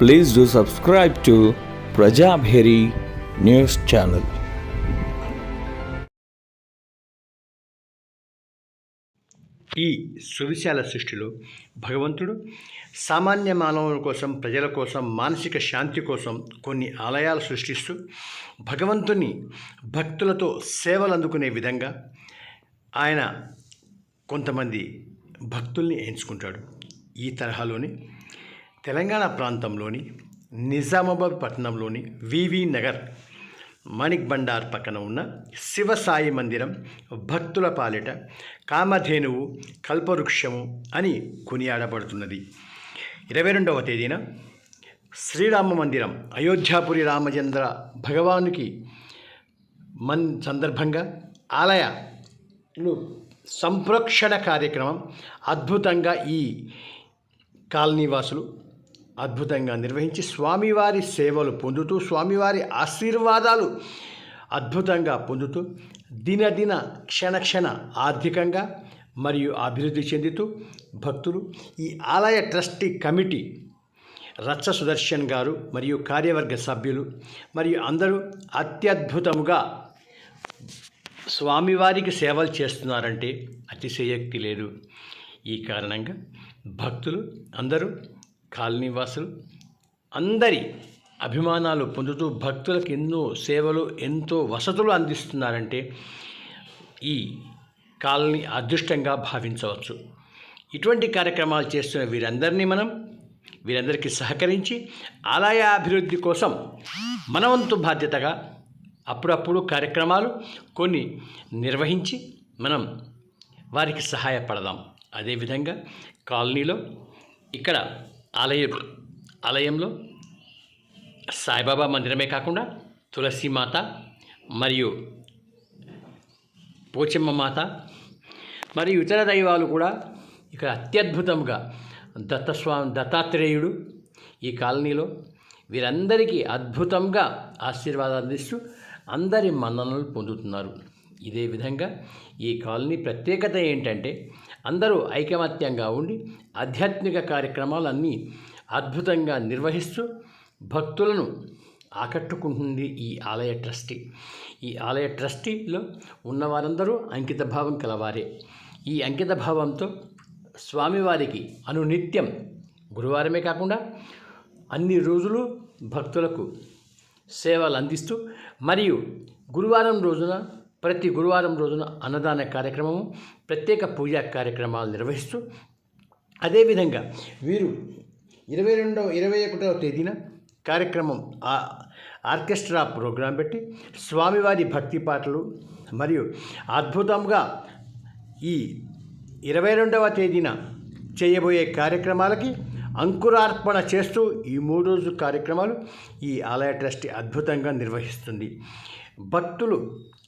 Please do subscribe to Prajabheri news channel ఈ సువిశాల సృష్టిలో భగవంతుడు సామాన్య మానవుల కోసం ప్రజల కోసం మానసిక శాంతి కోసం కొన్ని ఆలయాలు సృష్టిస్తూ భగవంతుని భక్తులతో సేవలు అందుకునే విధంగా ఆయన కొంతమంది భక్తుల్ని ఎంచుకుంటాడు. ఈ తరహాలోని తెలంగాణ ప్రాంతంలోని నిజామాబాద్ పట్టణంలోని వివి నగర్ మణిక్ బండార్ పక్కన ఉన్న శివసాయి మందిరం భక్తుల పాలిట కామధేనువు కల్పవృక్షము అని కొనియాడబడుతున్నది. ఇరవై రెండవ తేదీన శ్రీరామ మందిరం అయోధ్యాపురి రామచంద్ర భగవానుకి మన్ సందర్భంగా ఆలయలు సంప్రోక్షణ కార్యక్రమం అద్భుతంగా ఈ కాలనీవాసులు అద్భుతంగా నిర్వహించి స్వామివారి సేవలు పొందుతూ స్వామివారి ఆశీర్వాదాలు అద్భుతంగా పొందుతూ దినదిన క్షణక్షణ ఆర్థికంగా మరియు అభివృద్ధి చెందుతూ భక్తులు ఈ ఆలయ ట్రస్టీ కమిటీ రచ్చ సుదర్శన్ గారు మరియు కార్యవర్గ సభ్యులు మరియు అందరూ అత్యద్భుతముగా స్వామివారికి సేవలు చేస్తున్నారంటే అతిశయోక్తి లేదు. ఈ కారణంగా భక్తులు అందరూ కాలనీవాసులు అందరి అభిమానాలు పొందుతూ భక్తులకు ఎన్నో సేవలు ఎంతో వసతులు అందిస్తున్నారంటే ఈ కాలనీ అదృష్టంగా భావించవచ్చు. ఇటువంటి కార్యక్రమాలు చేస్తున్న వీరందరినీ మనం వీరందరికీ సహకరించి ఆలయ అభివృద్ధి కోసం మనవంతు బాధ్యతగా అప్పుడప్పుడు కార్యక్రమాలు కొన్ని నిర్వహించి మనం వారికి సహాయపడదాం. అదేవిధంగా కాలనీలో ఇక్కడ ఆలయం ఆలయంలో సాయిబాబా మందిరమే కాకుండా తులసి మాత మరియు పోచమ్మ మాత మరియు ఇతర దైవాలు కూడా ఇక్కడ అత్యద్భుతంగా దత్తస్వామి దత్తాత్రేయుడు ఈ కాలనీలో వీరందరికీ అద్భుతంగా ఆశీర్వాదాలు అందిస్తూ అందరి మన్ననలు పొందుతున్నారు. ఇదే విధంగా ఈ కాలనీ ప్రత్యేకత ఏంటంటే అందరూ ఐకమత్యంగా ఉండి ఆధ్యాత్మిక కార్యక్రమాలు అన్నీ అద్భుతంగా నిర్వహిస్తూ భక్తులను ఆకట్టుకుంటుంది ఈ ఆలయ ట్రస్టీ. ఈ ఆలయ ట్రస్టీలో ఉన్నవారందరూ అంకిత భావం కలవారే. ఈ అంకిత భావంతో స్వామివారికి అనునిత్యం గురువారమే కాకుండా అన్ని రోజులు భక్తులకు సేవలు అందిస్తూ మరియు గురువారం రోజున ప్రతి గురువారం రోజున అన్నదాన కార్యక్రమము ప్రత్యేక పూజా కార్యక్రమాలు నిర్వహిస్తూ అదేవిధంగా వీరు ఇరవై రెండవ ఇరవై ఒకటవ తేదీన కార్యక్రమం ఆర్కెస్ట్రా ప్రోగ్రాం పెట్టి స్వామివారి భక్తి పాటలు మరియు అద్భుతంగా ఈ ఇరవై రెండవ తేదీన చేయబోయే కార్యక్రమాలకి అంకురార్పణ చేస్తూ ఈ మూడు రోజు కార్యక్రమాలు ఈ ఆలయ ట్రస్టీ అద్భుతంగా నిర్వహిస్తుంది. భక్తులు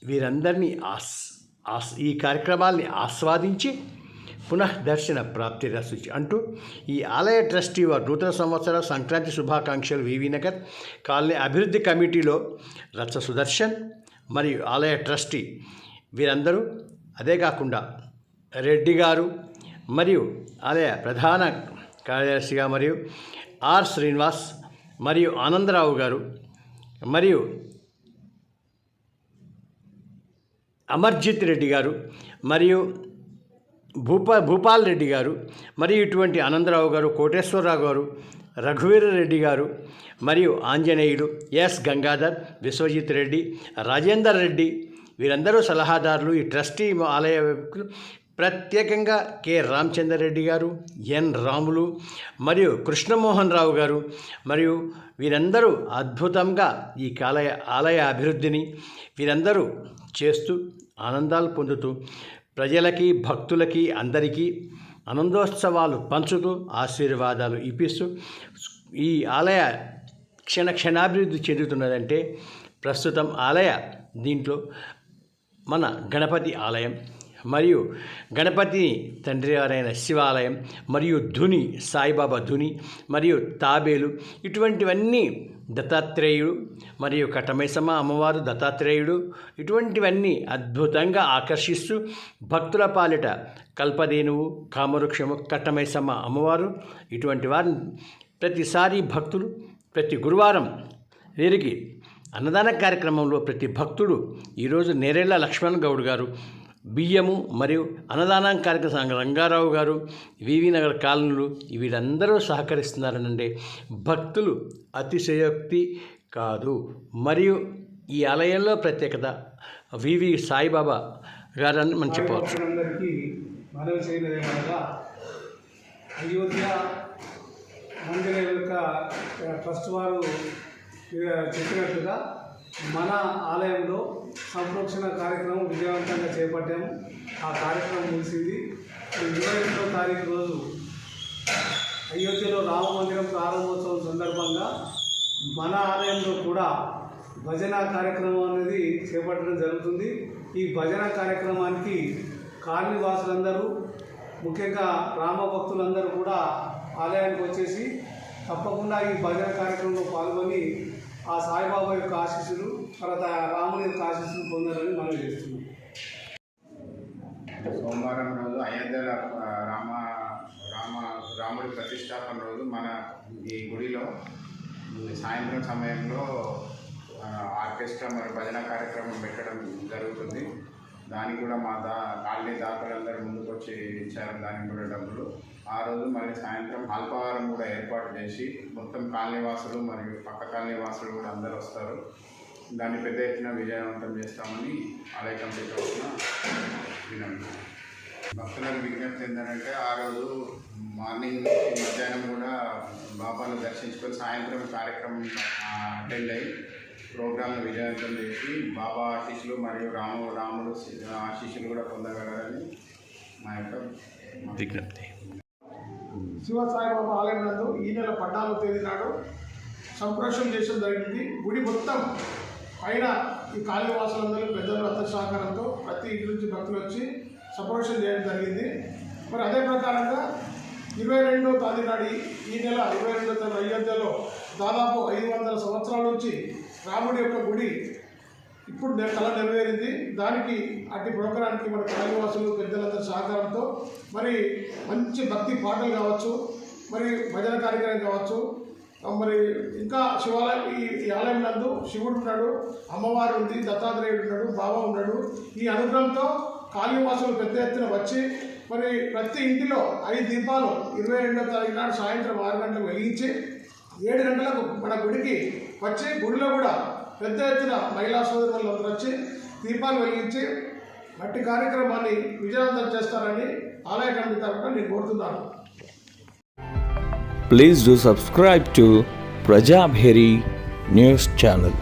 వీరందరినీ ఆస్ ఆస్ ఈ కార్యక్రమాల్ని ఆస్వాదించి పునఃదర్శన ప్రాప్తి రసించి అంటూ ఈ ఆలయ ట్రస్టీ వారు నూతన సంవత్సర సంక్రాంతి శుభాకాంక్షలు వివి నగర్ కాలనీ అభివృద్ధి కమిటీలో రచ్చ సుదర్శన్ మరియు ఆలయ ట్రస్టీ వీరందరూ అదే కాకుండా రెడ్డి గారు మరియు ఆలయ ప్రధాన కార్యదర్శిగా మరియు ఆర్ శ్రీనివాస్ మరియు ఆనందరావు గారు మరియు అమర్జిత్ రెడ్డి గారు మరియు భూపా భూపాల్ రెడ్డి గారు మరియు ఇటువంటి ఆనందరావు గారు కోటేశ్వరరావు గారు రఘువీర రెడ్డి గారు మరియు ఆంజనేయుడు ఎస్ గంగాధర్ విశ్వజిత్ రెడ్డి రాజేందర్ రెడ్డి వీరందరూ సలహాదారులు. ఈ ట్రస్టీ ఆలయ ప్రత్యేకంగా కె. రామచందర్ రెడ్డి గారు ఎన్. రాములు మరియు కృష్ణమోహన్ రావు గారు మరియు వీరందరూ అద్భుతంగా ఈ కాలయ ఆలయ అభివృద్ధిని వీరందరూ చేస్తూ ఆనందాలు పొందుతూ ప్రజలకి భక్తులకి అందరికీ ఆనందోత్సవాలు పంచుతూ ఆశీర్వాదాలు ఇప్పిస్తూ ఈ ఆలయ క్షణ క్షణాభివృద్ధి చెందుతున్నదంటే ప్రస్తుతం ఆలయ దీంట్లో మన గణపతి ఆలయం. మరియు గణపతి తండ్రి వారైన శివాలయం మరియు ధుని సాయిబాబా ధుని మరియు తాబేలు ఇటువంటివన్నీ దత్తాత్రేయుడు మరియు కటమైసమ్మ అమ్మవారు దత్తాత్రేయుడు ఇటువంటివన్నీ అద్భుతంగా ఆకర్షిస్తూ భక్తుల పాలిట కల్పదేనువు కామవృక్షము కట్టమైసమ్మ అమ్మవారు ఇటువంటి వారిని ప్రతిసారి భక్తులు ప్రతి గురువారం వీరికి అన్నదాన కార్యక్రమంలో ప్రతి భక్తుడు ఈరోజు నేరేళ్ళ లక్ష్మణ్ గౌడ్ గారు బియ్యము మరియు అన్నదానం కార్యక్రమం రంగారావు గారు వివి నగర్ కాలనీలు వీరందరూ సహకరిస్తున్నారనండి భక్తులు అతిశయోక్తి కాదు. మరియు ఈ ఆలయంలో ప్రత్యేకత వివి సాయిబాబా గారని మనం చెప్పవచ్చు. అయోధ్య మందిరం యొక్క ఫస్ట్ వారు చెప్పినట్టుగా మన ఆలయంలో సంరక్షణ కార్యక్రమం విజయవంతంగా చేపట్టాము ఆ కార్యక్రమం ముగిసింది. ఇరవై రెండవ తారీఖు రోజు అయోధ్యలో రామ మందిరం ప్రారంభోత్సవం సందర్భంగా మన ఆలయంలో కూడా భజన కార్యక్రమం అనేది చేపట్టడం జరుగుతుంది. ఈ భజన కార్యక్రమానికి కార్నివాసులందరూ ముఖ్యంగా రామ భక్తులందరూ కూడా ఆలయానికి వచ్చేసి తప్పకుండా ఈ భజన కార్యక్రమంలో పాల్గొని ఆ సాయిబాబా యొక్క ఆశీస్సులు తర్వాత రాముని యొక్క ఆశీస్సులు పొందాలని మనం చేస్తున్నాం. సోమవారం రోజు అయోధ్య రామ రామ రాముడి ప్రతిష్టాపన రోజు మన ఈ గుడిలో సాయంత్రం సమయంలో ఆర్కెస్ట్రా మరియు భజన కార్యక్రమం పెట్టడం జరుగుతుంది. దానికి కూడా మా దా కాలనీ దాతలందరూ ముందుకు వచ్చి ఇచ్చారు దానికి కూడా డబ్బులు. ఆ రోజు మళ్ళీ సాయంత్రం అల్పహారం కూడా ఏర్పాటు చేసి మొత్తం కాలనీ వాసులు మరియు పక్క కాలనీవాసులు కూడా అందరూ వస్తారు. దాన్ని పెద్ద ఎత్తున విజయవంతం చేస్తామని ఆలయ కమిటీ తరఫున వినండి భక్తులకు విజ్ఞప్తి ఏంటంటే ఆ రోజు మార్నింగ్ మధ్యాహ్నం కూడా బాబాను దర్శించుకొని సాయంత్రం కార్యక్రమం అటెండ్ అయ్యి ప్రోగ్రాంను విజయవంతం చేసి బాబా ఆశీస్సులు మరియు రాము రాముడు ఆశీస్సులు కూడా పొందగలరని మా యొక్క విజ్ఞప్తి. శివ సాయిబాబా ఆలయం నందు ఈ నెల పద్నాలుగో తేదీ నాడు సంప్రోషణ చేయడం జరిగింది. గుడి మొత్తం పైన ఈ కాళీవాసులందరూ పెద్దలు అందరి సహకారంతో ప్రతి ఇంటి నుంచి భక్తులు వచ్చి సంప్రోషణ చేయడం జరిగింది. మరి అదే ప్రకారంగా ఇరవై రెండో తారీఖు నాడు ఈ- ఈ నెల ఇరవై రెండో తారీఖు అయోధ్యలో దాదాపు ఐదు వందల సంవత్సరాల నుంచి రాముడి యొక్క గుడి ఇప్పుడు కళ నెరవేరింది. దానికి అట్టి ప్రోగ్రానికి మన కాళీవాసులు పెద్దలందరి సహకారంతో మరి మంచి భక్తి పాటలు కావచ్చు మరి భజన కార్యక్రమం కావచ్చు. మరి ఇంకా శివాలయం ఈ ఈ ఆలయం నందు శివుడు ఉన్నాడు అమ్మవారు ఉంది దత్తాత్రేయుడు ఉన్నాడు బాబా ఉన్నాడు. ఈ అనుగ్రహంతో కాళీవాసులు పెద్ద ఎత్తున వచ్చి మరి ప్రతి ఇంటిలో ఐదు దీపాలు ఇరవై రెండో తారీఖు నాడు సాయంత్రం ఆరు గంటలకు వెలిగించి ఏడు గంటలకు మన గుడికి వచ్చి గుడిలో కూడా పెద్ద ఎత్తున మహిళా సోదరులు అందరూ వచ్చి దీపాలు వెలిగించి మట్టి కార్యక్రమాన్ని విజయవంతం చేస్తారని ఆలయ కమిటీ తరఫున నేను కోరుతున్నాను. Please do subscribe to Prajabheri news channel